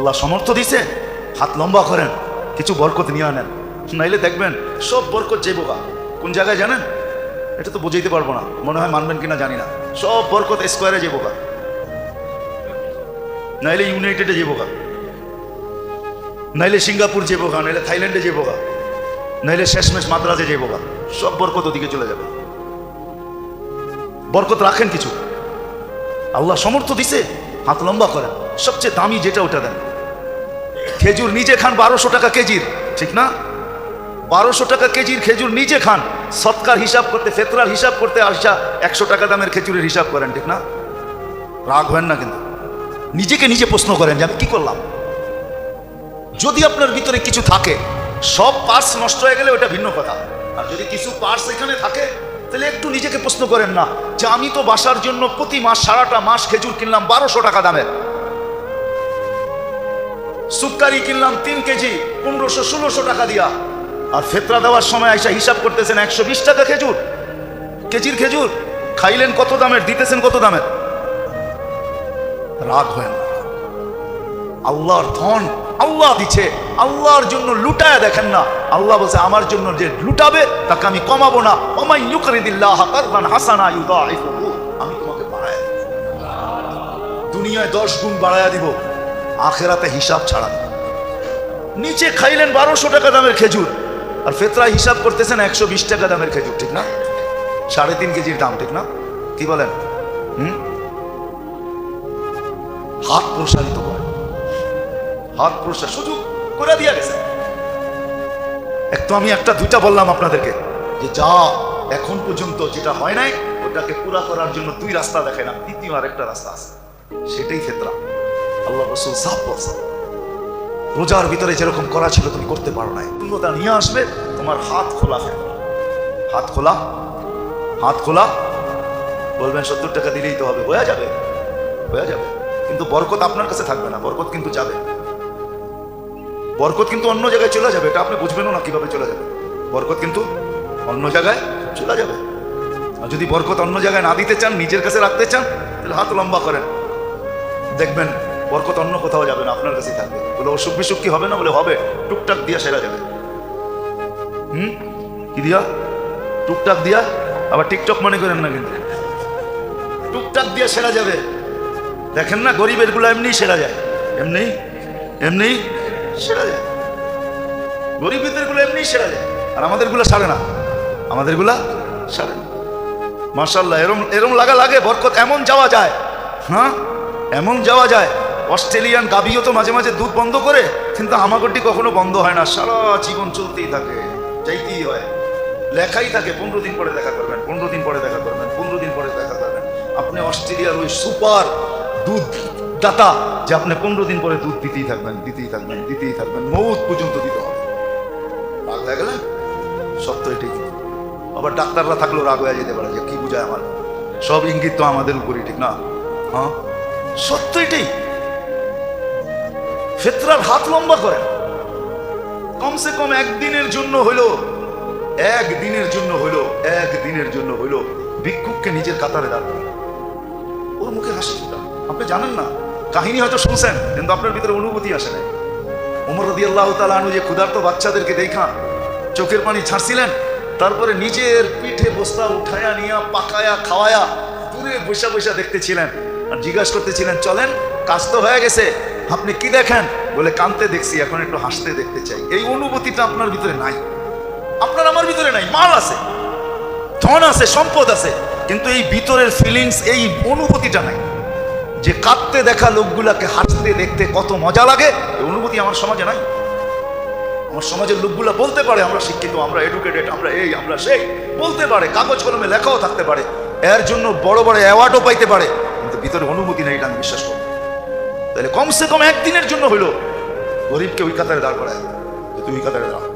আল্লাহ সমর্থ দিছে, হাত লম্বা করেন, কিছু বরকত নিয়ে আনেন। নাইলে দেখবেন সব বরকত যে বোকা। কোন জায়গায় জানেন? এটা তো বুঝাইতে পারব না, মনে হয় মানবেন কিনা জানি না। সব বরকত স্কোয়ারে যে বোকা। নাইলে ইউনাইটেডে যে বোকা। নাইলে সিঙ্গাপুর যে বোকা, নাইলে থাইল্যান্ডে যে বোকা। নাইলে শেষমেশ মাদ্রাজে যে বোকা। সব বরকত ওদিকে চলে যাবে। বরকত রাখেন কিছু। আল্লাহ সমর্থ দিছে, হাত লম্বা করেন। সবচেয়ে দামি যেটা, ওটা দেন। খেজুর নিজে খান বারোশো টাকা কেজির। ঠিক না? বারোশো টাকা কেজির খেজুর নিজে খান। সৎকার হিসাব করতে, ফেতরার হিসাব করতে আসা একশো টাকা দামের খেজুরের হিসাব করেন, ঠিক না? রাগ হয় না কিন্তু। নিজেকে নিজে প্রশ্ন করেন যে আমি কি করলাম? যদি আপনার ভিতরে কিছু থাকে, সব পার্টস নষ্ট হয়ে গেলে ওটা ভিন্ন কথা। আর যদি কিছু পার্টস এখানে থাকে, তাহলে একটু নিজেকে প্রশ্ন করেন না যে আমি তো বাসার জন্য প্রতি মাস, সারাটা মাস খেজুর কিনলাম বারোশো টাকা দামের। সুক্কারি কিনলাম তিন কেজি, পনেরোশো, ষোলোশো টাকা দিয়া। আর ফেতরা দেওয়ার সময় আইসা হিসাব করতেছেন একশো বিশ টাকা খেজুর। কেজির খেজুর? খাইলেন কত দামের, দিতেছেন কত দামের? রাগ হয় না। আল্লাহর ধন আল্লাহ দিচ্ছে আল্লাহর জন্য লুটায় দেখেন না। আল্লাহ বলছে, আমার জন্য যে লুটাবে, তাকে আমি কমাবো না। ওমাই ইউকরিদিল্লাহ কারবান হাসানা আমি তোমাকে বাড়ায়। দুনিয়ায় দশ গুণ বাড়ায়া দিব। আখেরাতে হিসাব ছাড়া নিচে খাইলেন বারোশো টাকা দামের খেজুর, আর ফেতরা হিসাব করতেছেন একশো বিশ টাকা দামের খেজুর, ঠিক না? সাড়ে তিন কেজির দাম, ঠিক না? কি বলেন? হুম? হাত প্রসারিত করে। হাত প্রসার সুযোগ করে দিয়া গেছে। এক তো আমি একটা, দুইটা বললাম আপনাদেরকে, যে যা এখন পর্যন্ত যেটা হয় নাই, ওটাকে পুরা করার জন্য দুই রাস্তা দেখে না দ্বিতীয় আরেকটা রাস্তা আছে। সেটাই ক্ষেত্রা আল্লাহ রসুল সাফ বলছে রোজার ভিতরে যেরকম করা ছিল তুমি করতে পারো নাই। পূর্ণতা নিয়ে আসবে, তোমার হাত খোলা ফেলবে হাত খোলা হাত খোলা। বলবেন, সত্তর টাকা দিলেই তো হবে, হয়ে যাবে হয়ে যাবে। কিন্তু বরকত আপনার কাছে থাকবে না, বরকত কিন্তু যাবে। বরকত কিন্তু অন্য জায়গায় চলে যাবে, এটা আপনি বুঝবেনও না কীভাবে চলে যাবে। বরকত কিন্তু অন্য জায়গায় চলে যাবে। আর যদি বরকত অন্য জায়গায় না দিতে চান, নিজের কাছে রাখতে চান, তাহলে হাত লম্বা করেন। দেখবেন বরকত অন্য কোথাও যাবে না, আপনার কাছেই থাকবে। বলে অসুখ বিসুখ কি হবে না বলে হবে? টুকটাক দিয়া সেরা যাবে। হুম? কি দিয়া? টুকটাক দিয়া? আবার টিকটক মনে করেন না কিন্তু। টুকটাক দিয়া সেরা যাবে। দেখেন না, গরিবেরগুলো এমনি সেরা যায়। এমনি? এমনি? সেরা যায়। গরিবদেরগুলো এমনি সেরা যায়। আর আমাদেরগুলো সারে না। আমাদেরগুলা সারে না। মার্শাল্লাহ এরম এরম লাগা লাগে, বরকত এমন যাওয়া যায়। হ্যাঁ? এমন যাওয়া যায়। অস্ট্রেলিয়ান গাভিও তো মাঝে মাঝে দুধ বন্ধ করে, কিন্তু হামাগড্ডি কখনো বন্ধ হয় না। সারা জীবন চলতেই থাকে, যাইতেই হয়। লেখাই থাকে, পনেরো দিন পরে দেখা করবেন, পনেরো দিন পরে দেখা করবেন, পনেরো দিন পরে দেখা করবেন। আপনি অস্ট্রেলিয়ার ওই সুপার দুধ দাতা যে আপনি পনেরো দিন পরে দুধ দিতেই থাকবেন দিতেই থাকবেন দিতেই থাকবেন, মৌত পর্যন্ত দিতে হবে। রাগ হয়ে গেলেন? সত্য এটাই। আবার ডাক্তাররা থাকলেও রাগ হয়ে যেতে পারে যে কি বুঝায় আমার। সব ইঙ্গিত তো আমাদের উপরই, ঠিক না? হ্যাঁ? সত্য এটাই। ফেতরার হাত লম্বা করেন কমসে কম একদিনের জন্য হইল, একদিনের জন্য হইল, একদিনের জন্য হইল ভিক্ষুককে নিজের কাতারে দাঁড় ওর মুখে হাসি। আপনি জানেন না, কাহিনী হয়তো শুনছেন, কিন্তু আপনার ভিতরে অনুভূতি আসে নাই। ওমর রদি আল্লাহ তালু যে ক্ষুধার্ত বাচ্চাদেরকে দেখা, চোখের পানি ছাড়ছিলেন, তারপরে নিজের পিঠে বস্তা উঠায়া নিয়া, পাকায়া, খাওয়ায়া, দূরে বৈশা বৈশা দেখতেছিলেন। আর জিজ্ঞাসা করতেছিলেন, চলেন, কাজ তো হয়ে গেছে আপনি কি দেখেন? বলে কানতে দেখছি, এখন একটু হাসতে দেখতে চাই। এই অনুভূতিটা আপনার ভিতরে নাই। আপনার আমার ভিতরে নাই, মাল আছে, ধন আছে, সম্পদ আছে, কিন্তু এই ভিতরের ফিলিংস এই অনুভূতিটা নাই। যে কাঁদতে দেখা লোকগুলাকে হাসতে দেখতে কত মজা লাগে, এই অনুভূতি আমার সমাজে নাই। আমার সমাজের লোকগুলা বলতে পারে, আমরা শিক্ষিত, আমরা এডুকেটেড আমরা এই, আমরা সেই। বলতে পারে, কাগজ কলমে লেখাও থাকতে পারে। এর জন্য বড় বড় অ্যাওয়ার্ডও পাইতে পারে, কিন্তু ভিতরে অনুভূতি নেই এটা আমি বিশ্বাস করি তাহলে কমসে কম একদিনের জন্য হইল গরিবকে ওই কাতারে দাঁড় করায়। তুই ওই কাতারে দাঁড়া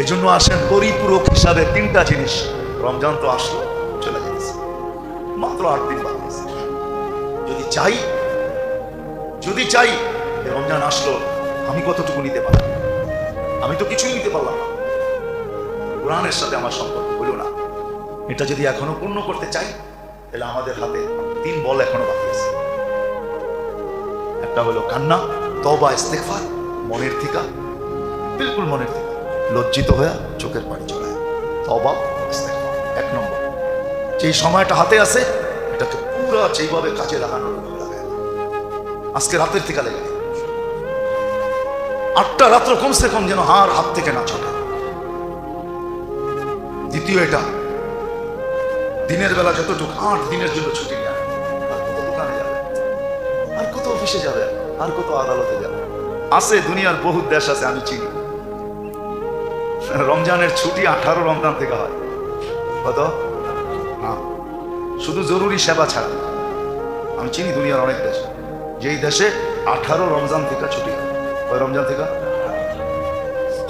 এই জন্য আসেন পরিপূরক হিসাবে তিনটা জিনিস। রমজান তো আসলো, চলে যাচ্ছে। মাত্র আট দিন বাকি যদি চাই যদি চাই রমজান আসলো, আমি কতটুকু নিতে পারলাম? আমি তো কিছুই নিতে পারলাম না। কোরআনের সাথে আমার সম্পর্ক হইল না। এটা যদি এখনও পূর্ণ করতে চাই, তাহলে আমাদের হাতে তিন বল এখনও বাকি আছে। একটা হলো কান্না তবা ইস্তেকফার মনের থিকা বিলকুল মনের থিকা লজ্জিত হয়ে চোখের পানি চড়ায়। তবা এক নম্বর। যেই সময়টা হাতে আছে, এটাকে পুরো যেইভাবে কাজে লাগানোর আজকে রাতের থেকে লেগে আটটা রাত্র কমসে কম যেন হার হাত থেকে না ছটে। দ্বিতীয় এটা, দিনের বেলা যতটুকু, আট দিনের জন্য ছুটি অফিসে যাবে, আর কত আদালতে যাবে? আছে, দুনিয়ার বহু দেশ আছে, আমি চিনি। রমজানের ছুটি আঠারো রমজান থেকে হয়। কত? হ্যাঁ শুধু জরুরি সেবা ছাড়া। আমি চিনি দুনিয়ার অনেক দেশ। যেই দেশে আঠারো রমজান থেকে ছুটি ওই রমজান থেকে?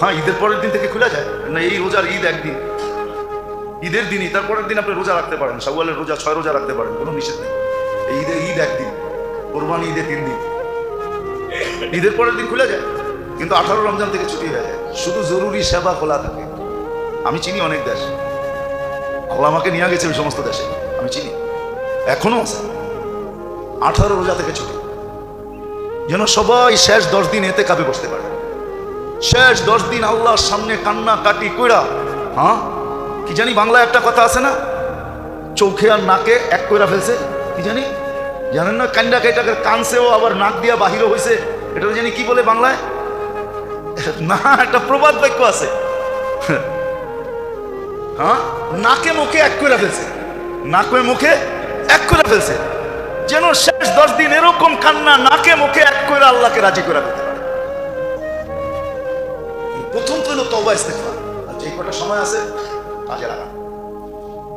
হ্যাঁ ঈদের পরের দিন থেকে খুলে যায়। না, এই রোজার ঈদ একদিন। ঈদের দিনই তারপরের দিন আপনি রোজা রাখতে পারেন। সওয়ালের রোজা, ছয় রোজা রাখতে পারেন, কোনো নিষেধ নেই। ঈদের ঈদ একদিন। কোরবানি ঈদে তিন দিন। ঈদের পরের দিন খুলে যায়, কিন্তু আঠারো রমজান থেকে ছুটি হয়ে যায়। শুধু জরুরি সেবা খোলা থাকে। আমি চিনি অনেক দেশ। আমাকে নিয়ে গেছে ওই সমস্ত দেশে। আমি চিনি। এখনও আছে। আঠারো রোজা থেকে ছুটি। যেন সবাই শেষ দশ দিন এতে কাপে বসতে পারে। শেষ দশ দিন আল্লাহর সামনে কান্না কাটি কইরা হ্যাঁ? কি জানি বাংলায় একটা কথা আছে না? চোখে আর নাকে এক কইরা ফেলছে। কি জানি? জানেন না কান্ডা কেটাকে কানছেও আবার নাক দিয়া বাহিরও হয়েছে এটা জানি কি বলে বাংলায়? না, একটা প্রবাদ বাক্য আছে। হ্যাঁ? নাকে মুখে এক করে ফেলছে। নাকে মুখে এক করে ফেলছে। যেন শেষ দশ দিন এরকম কান্না নাকে মুখে এক করে আল্লাহকে রাজি করে ফেলতে প্রথম তো হলো তবা আর যে কটা সময় আছে কাজে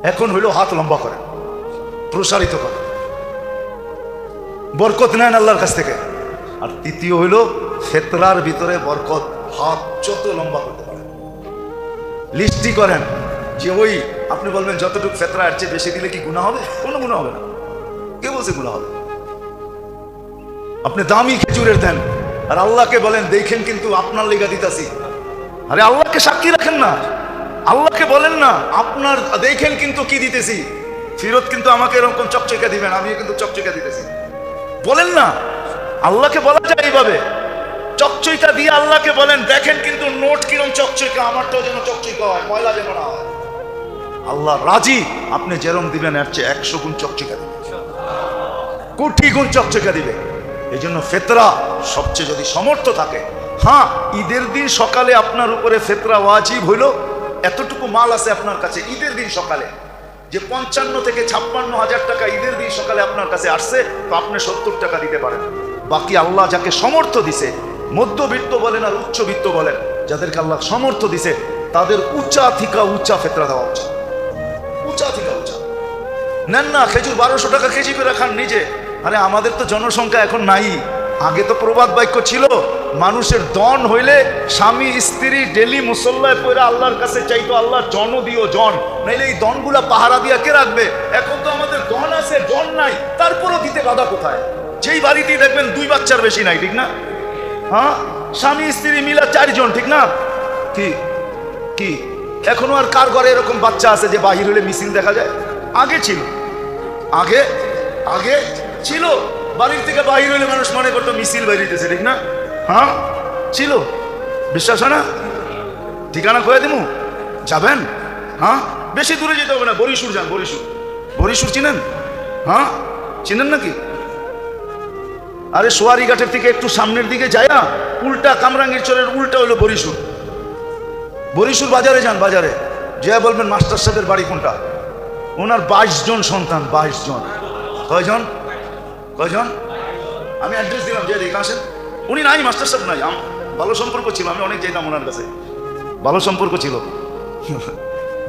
এখন হইল হাত লম্বা করেন প্রসারিত করেন বরকত নেন আল্লাহর কাছ থেকে। আর তৃতীয় হইল, ফেতরার ভিতরে বরকত হাত যত লম্বা করতে পারেন লিস্টি করেন যে ওই, আপনি বলবেন যতটুকু ফেতরা এর চেয়ে বেশি দিলে কি গুণা হবে? কোনো গুণা হবে না। কে বলছে গুণা হবে? আপনি দামি খেজুরের দেন, আর আল্লাহকে বলেন, দেখেন কিন্তু আপনার লেগা দিতাছি। আরে আল্লাহকে সাক্ষী রাখেন না। আল্লাহকে বলেন না, আপনার, দেখেন কিন্তু কি দিতেছি। ফিরত কিন্তু আমাকে এরকম চকচকে দিবেন, আমিও কিন্তু চকচকে দিতেছি। বলেন না। আল্লাহকে বলা যায় এইভাবে। চকচইকা দিয়ে আল্লাহকে বলেন, দেখেন কিন্তু নোট কিরম চকচইকা আমারটাও যেন চকচইকা হয়, ময়লা যেন না হয়। আল্লাহ রাজি, আপনি যেরম দিবেন, এর চেয়ে একশো গুণ চকচকা দিবে কোটি গুণ চকচকা দিবে এই জন্য ফেতরা সবচেয়ে যদি সমর্থ থাকে হ্যাঁ ঈদের দিন সকালে আপনার উপরে ফেতরা ওয়াজিব হইল, এতটুকু মাল আছে আপনার কাছে, ঈদের দিন সকালে। যে পঞ্চান্ন থেকে ছাপ্পান্ন হাজার টাকা ঈদের দিন সকালে আপনার কাছে আসছে, তো আপনি সত্তর টাকা দিতে পারেন। বাকি আল্লাহ যাকে সমর্থ দিছে, মধ্যবিত্ত বলেন আর উচ্চবিত্ত বলেন, যাদেরকে আল্লাহ সমর্থ দিছে, তাদের উঁচা থিকা, উঁচা ফেতরা দেওয়া উচিত। উঁচা থিকা, উঁচা। নেন না, খেজুর বারোশো টাকা কেজি করে খান নিজে। আরে, আমাদের তো জনসংখ্যা এখন নাই। আগে তো প্রবাদ বাক্য ছিল মানুষের দন হইলে স্বামী, স্ত্রী, ডেলি মুসল্লায় পড়ে আল্লাহর কাছে চাইতো আল্লাহ জন দিও জন। নাইলে এই দনগুলা পাহারা দিয়া কে রাখবে? এখন তো আমাদের দন আছে, জন নাই, তারপরও দিতে বাধা কোথায়? যেই বাড়িতেই দেখবেন দুই বাচ্চার বেশি নাই, ঠিক না? হ্যাঁ? স্বামী, স্ত্রী মিলা চারজন, ঠিক না? কি? কি? এখনও আর কার ঘরে এরকম বাচ্চা আছে যে বাহির হলে মিছিল দেখা যায়? আগে ছিল। আগে? আগে ছিল। বাড়ির থেকে বাহির হলে মানুষ মনে করতো মিছিল বেরিয়েছে ঠিক না? হ্যাঁ? ছিল। বিশ্বাস হয় না? ঠিকানা কয়ে দিমু। যাবেন? হ্যাঁ? বেশি দূরে যেতে হবে না বরিশুর যান বরিশুর বরিশুর চিনেন? হ্যাঁ? চিনেন নাকি? আরে সোয়ারি ঘাটের থেকে একটু সামনের দিকে যায় না উল্টা কামরাঙ্গীর চরের উল্টা হলো বরিশুর বরিশুর বাজারে যান বাজারে। যে বলবেন মাস্টার সাহেবের বাড়ি কোনটা? ওনার বাইশ জন সন্তান, বাইশ জন। কয়জন? কয়জন? আমি অ্যাড্রেস দিলাম যে দেখে আসেন। উনি নাই, মাস্টার সাহেব নাই। ভালো সম্পর্ক ছিল, আমি অনেক যেতাম ওনার কাছে। ভালো সম্পর্ক ছিল।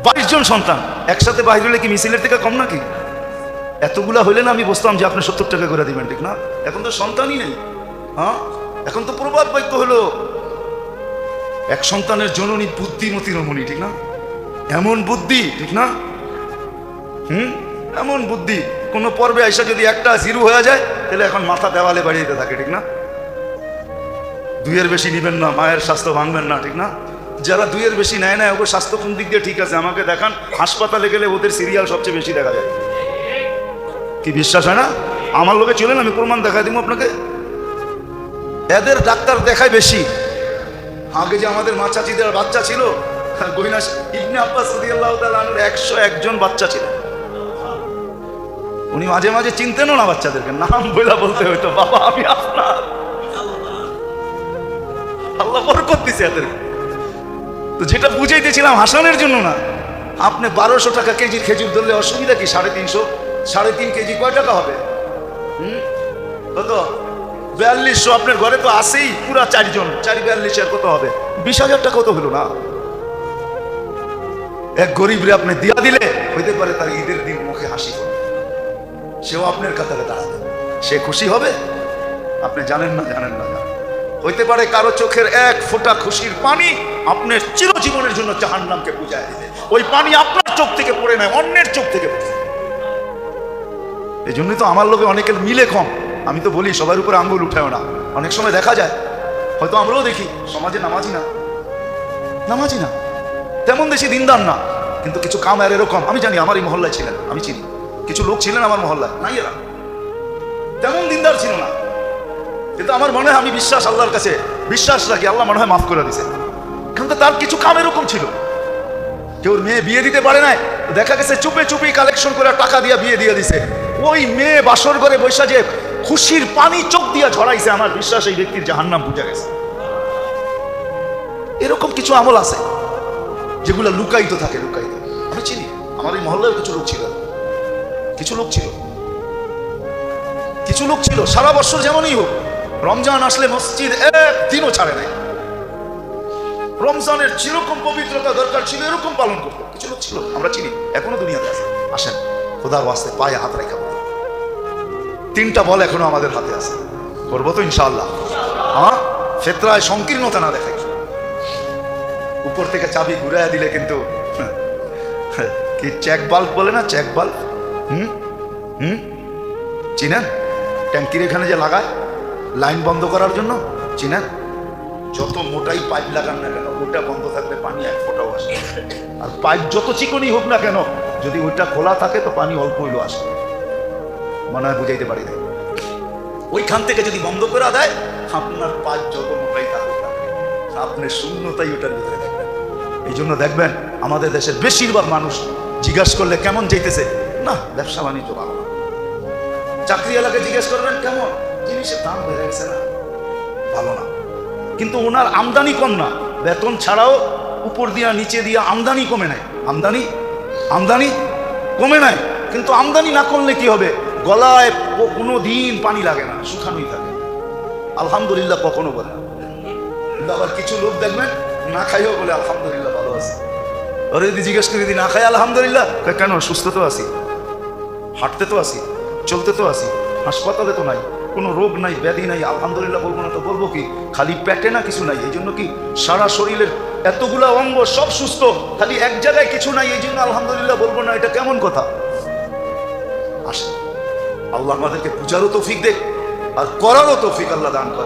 বাইশ জন সন্তান, একসাথে বাইরে হলে কি মিছিলের থেকে কম নাকি? এতগুলা হইলে না আমি বুঝতাম যে আপনি সত্তর টাকা করে দিবেন, ঠিক না? এখন তো সন্তানই নেই হ্যাঁ? এখন তো প্রবাদ বাক্য হলো, এক সন্তানের জননী বুদ্ধিমতী রমণী, ঠিক না? এমন বুদ্ধি, ঠিক না? হুম? এমন বুদ্ধি, কোনো পর্বে আইসা যদি একটা জিরো হয়ে যায়, তাহলে এখন মাথা দেওয়ালে বাড়িয়ে থাকে, ঠিক না? দুইয়ের বেশি নেবেন না, মায়ের স্বাস্থ্য ভাঙবেন না, ঠিক না? যারা দুইয়ের বেশি নেয় না ওকে স্বাস্থ্য কোন দিক দিয়ে ঠিক আছে? আমাকে দেখান, হাসপাতালে গেলে ওদের সিরিয়াল সবচেয়ে বেশি দেখা যায়। কি বিশ্বাস হয় না? আমার লোকে চলেন আমি প্রমাণ দেখা দিব আপনাকে? এদের ডাক্তার দেখায় বেশি। আগে যে আমাদের মা চাচিদের বাচ্চা ছিল গহিনা ইবনে আব্বাস রাদিয়াল্লাহু তাআলা আনহুর 101 জন বাচ্চা ছিল। উনি মাঝে মাঝে চিনতেনও না বাচ্চাদেরকে, নাম বইলা বলতে হইতো, বাবা, আমি আপনার আল্লাহ বরকত দিছে এদেরকে তো যেটা বুঝাইতেছিলাম হাসানের জন্য না, আপনি বারোশো টাকা কেজির খেজুর ধরলে অসুবিধা কি? সাড়ে তিনশো? সাড়ে তিন কেজি কয় টাকা হবে? হুম? কত? বিয়াল্লিশশো আপনার ঘরে তো আসেই পুরা চারজন। চারি বিয়াল্লিশ আর কত হবে? বিশ হাজার টাকা তো হলো না। এক গরিবরে আপনি দিয়া দিলে, হইতে পারে তার ঈদের দিন মুখে হাসি সেও আপনার কাতারে দাঁড়াবে। সে খুশি হবে? আপনি জানেন না জানেন না, জানেন হইতে পারে কারও চোখের এক ফোঁটা খুশির পানি আপনার চিরজীবনের জন্য জাহান্নামকে বুঝায় দিবে। ওই পানি আপনার চোখ থেকে পড়ে নেয়, অন্যের চোখ থেকে পড়ে। এই জন্যই তো আমার লোকে অনেকের মিলে কম। আমি তো বলি, সবার উপরে আঙ্গুল উঠায় না। অনেক সময় দেখা যায়, হয়তো আমরাও দেখি, সমাজে নামাজি না। নামাজি না। তেমন দেশি দিনদার না। কিন্তু কিছু কাম আর এরকম, আমি জানি আমার এই মহল্লায় ছিলেন, আমি চিনি। কিছু লোক ছিলেন আমার মহল্লায়, নাই এরা। তেমন দিনদার ছিল না। কিন্তু আমার মনে হয় আমি বিশ্বাস আল্লাহর কাছে, বিশ্বাস রাখি আল্লাহ মনে হয় মাফ করে দিছে কিন্তু তার কিছু কাম এরকম ছিল। কেউ মেয়ে বিয়ে দিতে পারে নাই দেখা গেছে চুপে চুপি কালেকশন করে টাকা দিয়ে বিয়ে দিয়ে দিছে। ওই মেয়ে বাসর করে বৈশা যে খুশির পানি চোখ দিয়ে ঝরাইছে, আমার বিশ্বাস এই ব্যক্তির জাহান্নাম বুঝা গেছে। এরকম কিছু আমল আছে, যেগুলো লুকায়িত থাকে, লুকায়িত। আমি চিনি, আমার এই মহল্লায় কিছু লোক ছিল। কিছু লোক ছিল। কিছু লোক ছিল, সারা বছর যেমনই হোক রমজান আসলে মসজিদ একদিনও ছাড়ে নাই। রমজানের যেরকম পবিত্রতা দরকার ছিল, এরকম পালন করতো। কিছু লোক ছিল, আমরা চিনি, এখনও দুনিয়াতে আছে। আসেন খোদার ওয়াস্তে পায়ে হাত রেখা তিনটা বল এখনও আমাদের হাতে আছে। করব তো ইনশাআল্লাহ। হ্যাঁ ফেতরায় সংকীর্ণতা না দেখাই উপর থেকে চাবি ঘুরাইয়া দিলে কিন্তু কি চেক বাল্ব বলে না, চেক বাল্ব? হুম? হুম? চিনেন? ট্যাঙ্কির এখানে যে লাগায়? লাইন বন্ধ করার জন্য? চিনেন? যত মোটাই পাইপ লাগান না কেন, ওটা বন্ধ থাকলে পানি এক ফোটাও আসে আর পাইপ যত চিকনই হোক না কেন, যদি ওইটা খোলা থাকে তো পানি অল্প হইলেও আসে। মনে হয় বুঝাইতে পারি না ওইখান থেকে যদি বন্ধ করে দেয়, আপনার পাইপ যত মোটাই থাকুক আপনি শূন্যতাই ওটার ভিতরে দেখবেন। এই জন্য দেখবেন, আমাদের দেশের বেশিরভাগ মানুষ জিজ্ঞাসা করলে কেমন যেতেছে না, ব্যবসা বাণিজ্য ভালো না। চাকরিওয়ালাকে জিজ্ঞেস করবেন, কেমন? জিনিসের দাম বেড়ে গেছে না? ভালো না। কিন্তু ওনার আমদানি কম না। বেতন ছাড়াও উপর দিয়া নিচে দিয়া আমদানি কমে নাই। আমদানি? আমদানি কমে নাই। কিন্তু আমদানি না করলে কি হবে? গলায় কোনো দিন পানি লাগে না, শুকানোই থাকে। আলহামদুলিল্লাহ কখনো বলে আবার কিছু লোক দেখবেন, না খাইও বলে আলহামদুলিল্লাহ ভালো আছে। ওরে যদি জিজ্ঞেস করি যদি না খাই আলহামদুলিল্লাহ? কেন? সুস্থ তো আছি। হাঁটতে তো আছি। চলতে তো আছি। হাসপাতালে তো নাই। কোনো রোগ নাই, ব্যাধি নাই, আলহামদুলিল্লাহ বলব না তো বলব কি? খালি পেটে না কিছু নাই এই জন্য কি সারা শরীরের এতগুলা অঙ্গ সব সুস্থ, খালি এক জায়গায় কিছু নাই এই জন্য আলহামদুলিল্লাহ বলব না, এটা কেমন কথা? আসে আল্লাহ আমাদেরকে পূজারও তো ফিক দেখ, আর করারও তো ফিক আল্লাহ দান করে।